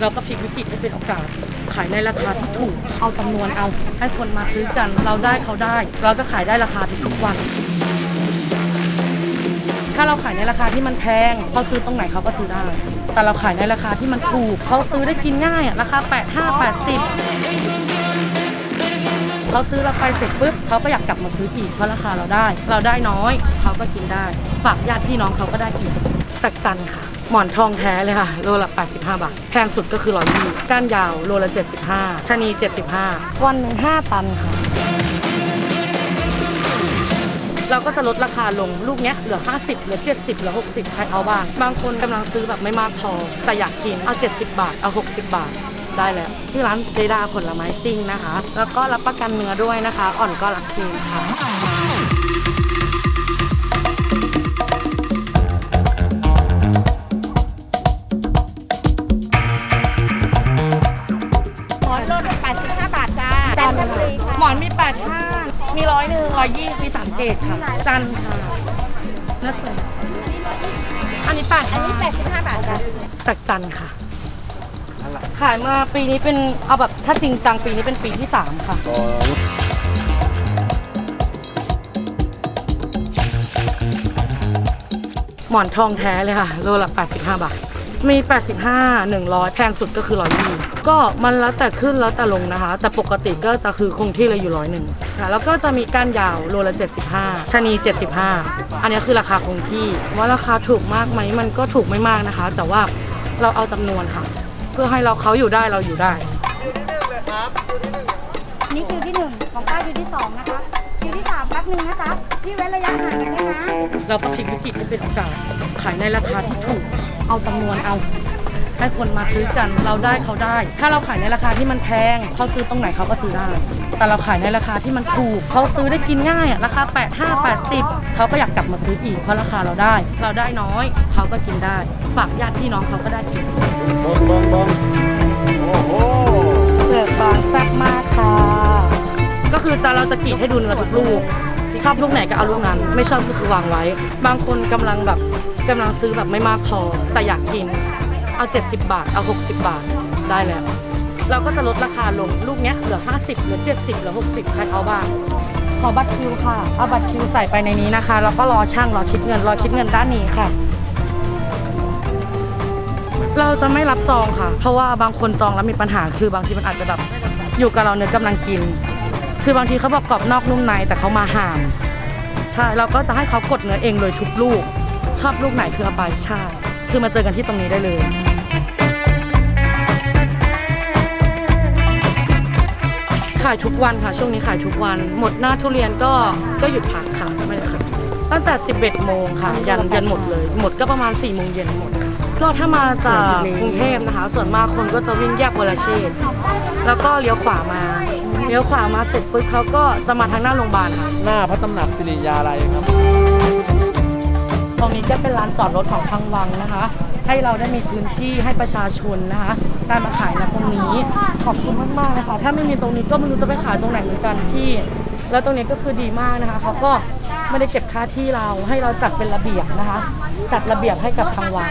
เราก็พลิกวิกฤตให้เป็นโอกาส ขายในราคาที่ถูกเอาจำนวนเอา ให้คนมาซื้อกัน เราได้เขาได้ เราก็ขายได้ราคาทุกวัน ถ้าเราขายในราคาที่มันแพงเขาซื้อตรงไหนเขาก็ซื้อได้ แต่เราขายในราคาที่มันถูกเขาซื้อได้กินง่ายอะราคา 8 5 80เขาซื้อเราไปเสร็จปุ๊บเขาก็อยากกลับมาซื้ออีกเพราะราคาเราได้ เราได้น้อยเขาก็กินได้ ฝากญาติพี่น้องเขาก็ได้อีกจากจันค่ะ หมอนทองแท้เลยค่ะ โลละ 85 บาท แพงสุดก็คือร้อยยี่ก้านยาวโลละ 75ชะนี 75 วันหนึ่ง5ตันค่ะ เราก็จะลดราคาลงลูกเนี้ยเหลือ 50เหลือ 70เหลือ 60 ใครเอาบ้าง บางคนกำลังซื้อแบบไม่มากพอ แต่อยากกิน เอา 70 บาท เอา 60 บาทได้แล้วที่ร้านเจดาผลไม้ซิ่งนะคะ แล้วก็รับประกันเนื้อด้วยนะคะ อ่อนก็รักเองค่ะ ค่ะหมอนมีร้อยหนึ่งร้อยยี่มีสามเกตค่ะ จันทร์ค่ะเนื้อสดอันนี้8อันนี้85บาทจ้าจากจันทร์ค่ะ ขายมาปีนี้เป็นเอาแบบถ้าจริงจังปีนี้เป็นปีที่3ค่ะ หมอนทองแท้เลยค่ะ โลละ85 บาท มี 85 100 แพงสุดก็คือร้อยยี่ก็มันแล้วแต่ขึ้นแล้วแต่ลงนะคะ แต่ปกติก็จะคือคงที่เลยอยู่ร้อยหนึ่งค่ะแล้วก็จะมีก้านยาวโลละ 75ชะนี 75 อันนี้คือราคาคงที่ ว่าราคาถูกมากไหมมันก็ถูกไม่มากนะคะ แต่ว่าเราเอาจำนวนค่ะ เพื่อให้เราเขาอยู่ได้เราอยู่ได้นี่คิวที่1ของป้าคิวที่2นะคะคิวที่3แป๊บนึงนะจ๊ะพี่เว้นระยะห่างกันได้นะ เราก็พลิกวิกฤตให้เป็นโอกาสขายในราคาที่ถูก เอาจำนวนเอา ให้คนมาซื้อกันเราได้เขาได้ ถ้าเราขายในราคาที่มันแพงเขาซื้อตรงไหนเขาก็ซื้อได้ แต่เราขายในราคาที่มันถูกเขาซื้อได้กินง่ายอะราคา 8 5 80เขาก็อยากกลับมาซื้ออีกเพราะราคาเราได้ เราได้น้อยเขาก็กินได้ฝากญาติพี่น้องเขาก็ได้กินบองบองบองโอ้โหเปลือกบางแซ่บมากค่ะ ก็คือจะเราจะกรีดให้ดูเนื้อทุกลูกชอบลูกไหนก็เอาลูกนั้น ไม่ชอบก็คือวางไว้ บางคนกำลังแบบ กำลังซื้อแบบไม่มากพอ แต่อยากกิน เอา 70 บาท เอา 60 บาท ได้แล้ว เราก็จะลดราคาลง ลูกเนี้ยเหลือ 50เหลือ 70เหลือ 60 ใครเอาบ้าง ขอบัตรคิวค่ะ เอาบัตรคิวใส่ไปในนี้นะคะ แล้วก็รอช่างรอคิดเงิน รอคิดเงินด้านนี้ค่ะ เราจะไม่รับจองค่ะ เพราะว่าบางคนจองแล้วมีปัญหา คือบางทีมันอาจจะแบบอยู่กับเราเนื้อกำลังกิน คือบางทีเขาบอกกรอบนอกนุ่มในแต่เขามาห่ามใช่ เราก็จะให้เขากดเนื้อเองเลยทุกลูก ชอบลูกไหนคือเอาไปใช่คือมาเจอกันที่ตรงนี้ได้เลย ขายทุกวันค่ะ ช่วงนี้ขายทุกวัน หมดหน้าทุเรียนก็ก็หยุดพักค่ะไม่ได้ค่ะตั้งแต่ 11 โมงค่ะ ยันยันหมดเลย หมดก็ประมาณ 4 โมงเย็นหมดค่ะก็ถ้ามาจากกรุงเทพนะคะ ส่วนมากคนก็จะวิ่งแยกวรเชษฐ์แล้วก็เลี้ยวขวามา เลี้ยวขวามาเสร็จปุ๊บเขาก็จะมาทางหน้าโรงพยาบาลค่ะ หน้าพระตำหนักสิริยาลัยครับ ตรงนี้ก็เป็นลานจอดรถของทางวังนะคะ ให้เราได้มีพื้นที่ให้ประชาชนนะคะได้มาขายในตรงนี้ขอบคุณมากๆนะคะ ถ้าไม่มีตรงนี้ก็ไม่รู้จะไปขายตรงไหนเหมือนกันที่ แล้วตรงนี้ก็คือดีมากนะคะเขาก็ไม่ได้เก็บค่าที่เราให้เราจัดเป็นระเบียบนะคะ จัดระเบียบให้กับทางวัง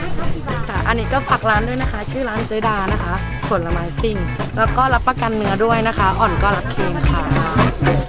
ค่ะอันนี้ก็ฝากร้านด้วยนะคะ ชื่อร้านเจดานะคะ ผลไม้ซิ่ง แล้วก็รับประกันเนื้อด้วยนะคะ อ่อนก็รักเค็มค่ะ